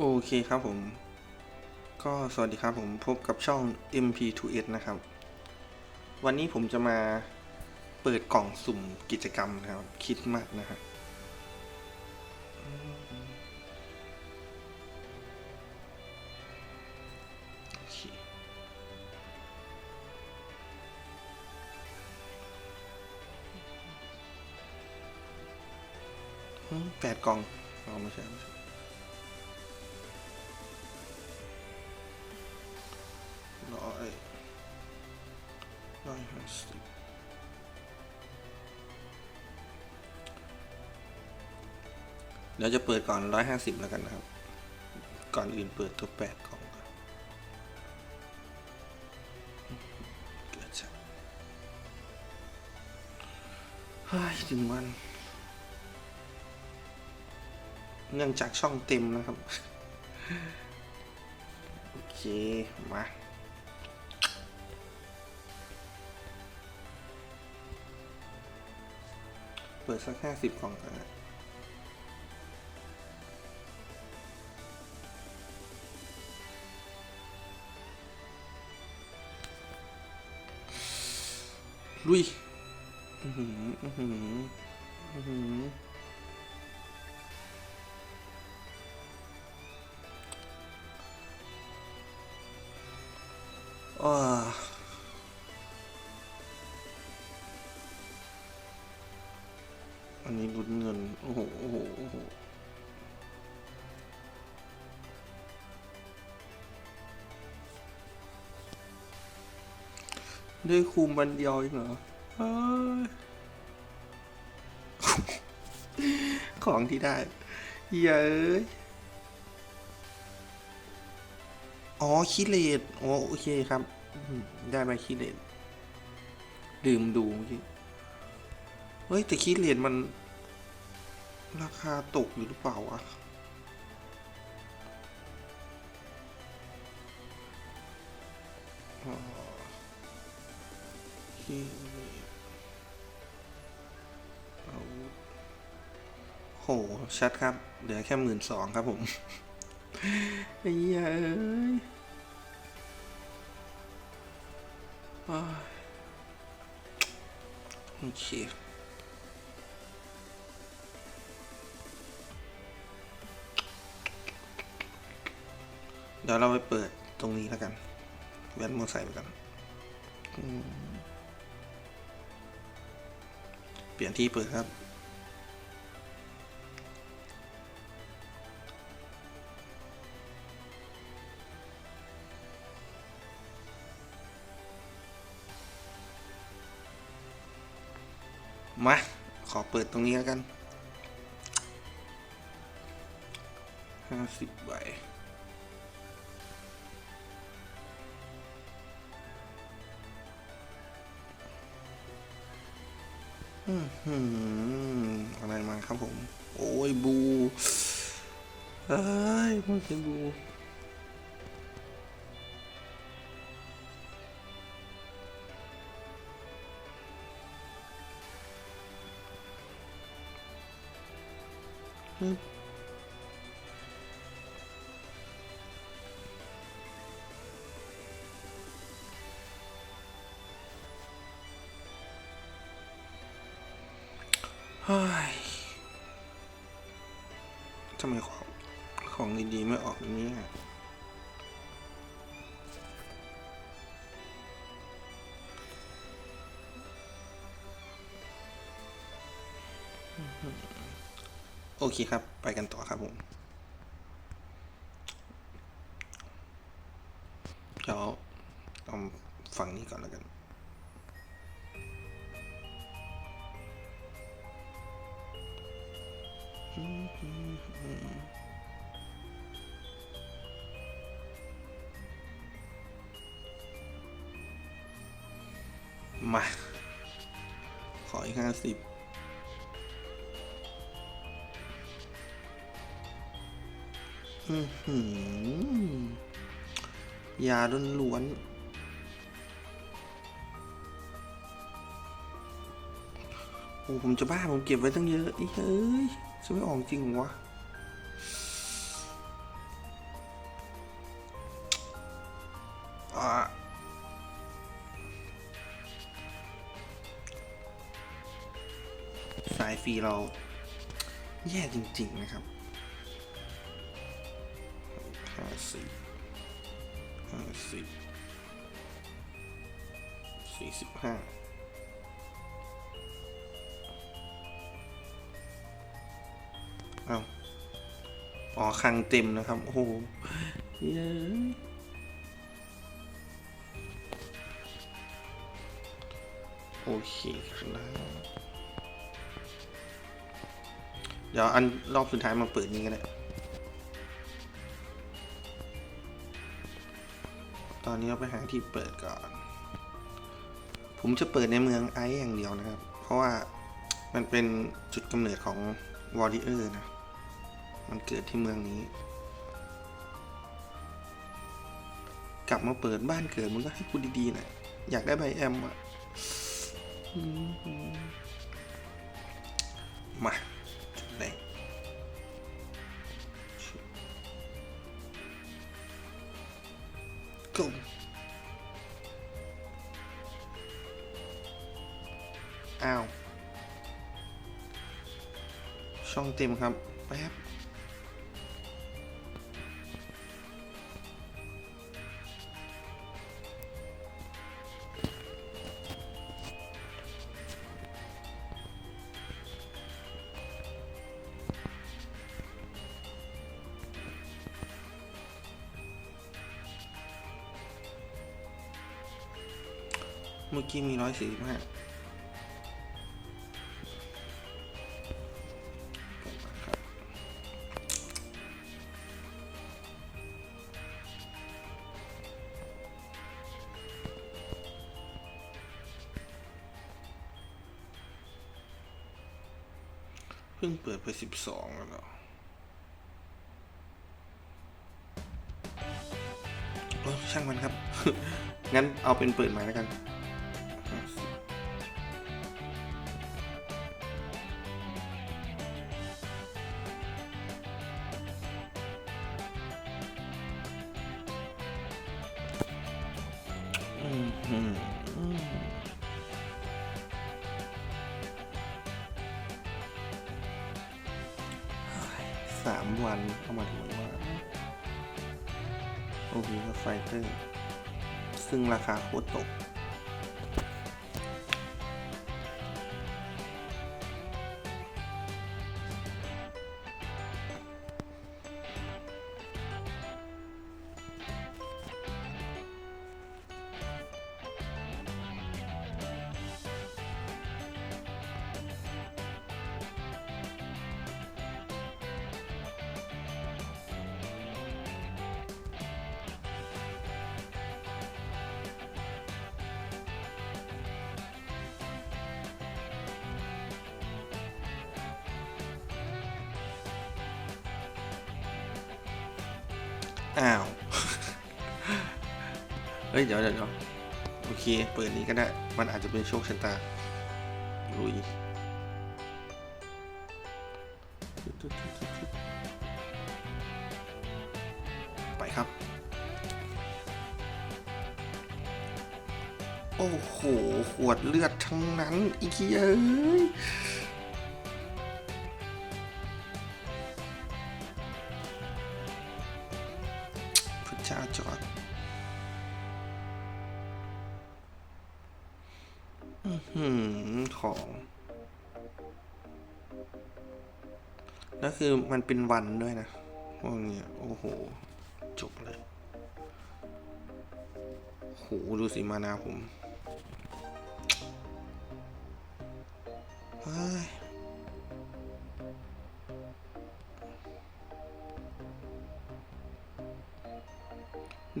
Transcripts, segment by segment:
โอเคครับผม ก็สวัสดีครับผมพบกับช่อง MP2S นะครับ วันนี้ผมจะมาเปิดกล่องสุ่มกิจกรรมนะครับ คิดมากนะฮะโอเคอืมแปดกล่องเอาไม่ใช่ไม่ใช่ ร้อยห้าสิบเดี๋ยวจะเปิดก่อนร้อยห้าสิบแล้วกันนะครับ ก่อนอื่นเปิดตัวแปดกล่องก่อนเกิดจากเฮ้ยถึงวัน เนื่องจากช่องเต็มนะครับ โอเค มา เปิดสักห้าสิบกล่องก่อนนะลุยอือหืออือหืออือหืออ้า ได้คูมวันเดียวเองเหรอของที่ได้เย้ยอ๋อคิเลตอ๋อโอเคครับ ได้มาคิเลตลืมดูเมื่อกี้เฮ้ย แต่คิเลตมัน ราคาตกอยู่หรือเปล่าวะอ๋อ คิเลตเอาวุธโห ชัดครับ เหลือแค่หมื่นสองครับผมไอ้เหี้ยเอ้ยอ้ายโอเคเดี๋ยวเราไปเปิดตรงนี้แล้วกัน แว่นมอไซค์ไปกัน อืม เปลี่ยนที่เปิดครับมา ขอเปิดตรงนี้แล้วกันห้าสิบใบ อะไรมาครับผม โอ้ยบูเอ้ยมันเป็นบูอืม ฮ้ยทำไมของของดีๆไม่ออกอย่างนี้อะโอเคครับ ไปกันต่อครับผม เดี๋ยวเอาฝั่งนี้ก่อนแล้วกัน มา ขออีกห้าสิบอือหือยาล้วนโอ้ผมจะบ้าผมเก็บไว้ตั้งเยอะอีเฮ้ย ฉันไม่ออกจริงวะสายฟรีเรา แย่จริง ๆ นะครับห้าสิบห้าสิบสี่สิบห้า เอาอ๋อคังเต็มนะครับ โอ้โหโอเคครับเดี๋ยวอันรอบสุดท้ายมาเปิดนี้ก็ได้ตอนนี้เราไปหาที่เปิดก่อน ผมจะเปิดในเมืองไอซ์อย่างเดียวนะครับ เพราะว่ามันเป็นจุดกำเนิดของวอร์ r เออร์นะ มันเกิดที่เมืองนี้ กลับมาเปิดบ้านเกิดมันก็ให้พูดีๆหน่อยอยากได้ใบแอมอะอืมมาจุดไหน go อ้าว ช่องเต็มครับ แป๊บ มื่อกี้มีร้อยสี่สิบห้าเพิ่งเปิดไปสิบสองแล้ว โอ้ช่างมันครับ งั้นเอาเป็นเปิดใหม่แล้วกัน สามวันเข้ามาถึงว่า โอเคก็ไฟเตอร์ ซึ่งราคาโคตรตก อ้าว เฮ้ยเดี๋ยวเดี๋ยวเดี๋ยวโอเค เปิดนี้ก็ได้ มันอาจจะเป็นโชคชะตาลุยไปครับ โอ้โห ขวดเลือดทั้งนั้นอีกเย้ยพระ จราจอดอื้อหือของแล้วคือมันเป็นวันด้วยนะพวกนี้โอ้โห จบเลยโหดูสิมานาผม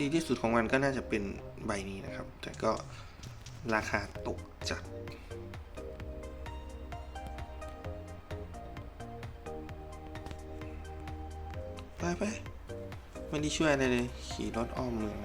ดีที่สุดของมันก็น่าจะเป็นใบนี้นะครับ แต่ก็ราคาตกจัดไปไปไม่ได้ช่วยอะไรเลย ขี่รถอ้อมเมือง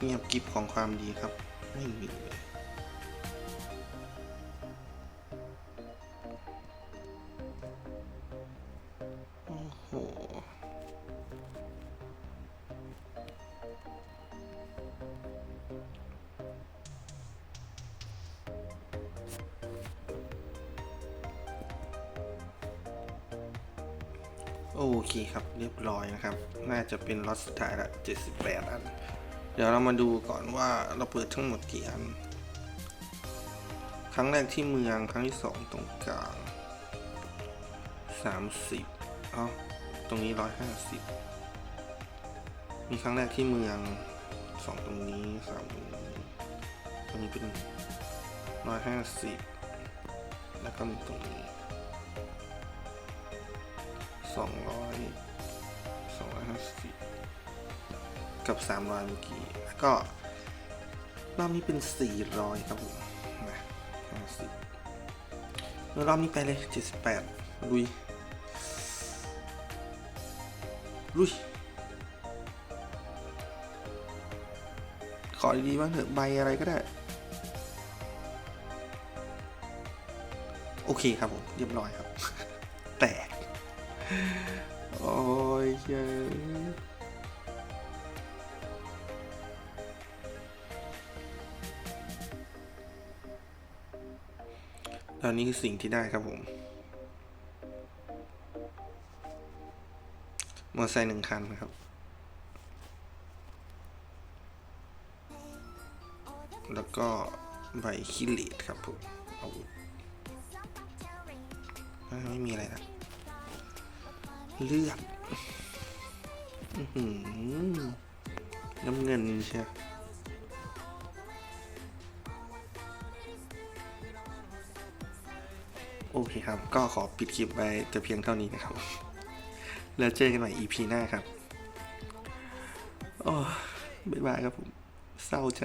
เงียบกิบของความดีครับ ไม่มี โอเคครับเรียบร้อยนะครับ น่าจะเป็นล็อตสุดท้ายละ 78 อัน เดี๋ยวเรามาดูก่อนว่าเราเปิดทั้งหมดกี่อัน ครั้งแรกที่เมืองครั้งที่สองตรงกลาง 30อ๋อตรงนี้ 150 มีครั้งแรกที่เมืองสองตรงนี้สามตรงนี้ตรงนี้เป็น 150 แล้วก็มีตรงนี้ สองร้อยสองร้อยห้าสิบกับสามร้อยเมื่อกี้แล้วก็รอบนี้เป็นสี่ร้อยครับผมนะห้าสิบรอบนี้ไปเลยเจ็ดสิบแปดลุยลุยขอดีๆบ้างเถอะใบอะไรก็ได้ โอเคครับผม เรียบร้อยครับ แตก โอ้ยเย้ยแล้วนี่คือสิ่งที่ได้ครับผม มอเตอร์ไซค์หนึ่งคันครับ แล้วก็ใบคิเลตครับผมอาวุธไม่มีอะไรนะ เลือดอื้อหือน้ำเงินเชียโอเคครับ ก็ขอปิดคลิปไว้แต่เพียงเท่านี้นะครับ แล้วเจอกันใหม่ EP หน้าครับโอ้บ๊ายบายครับผม เศร้าใจ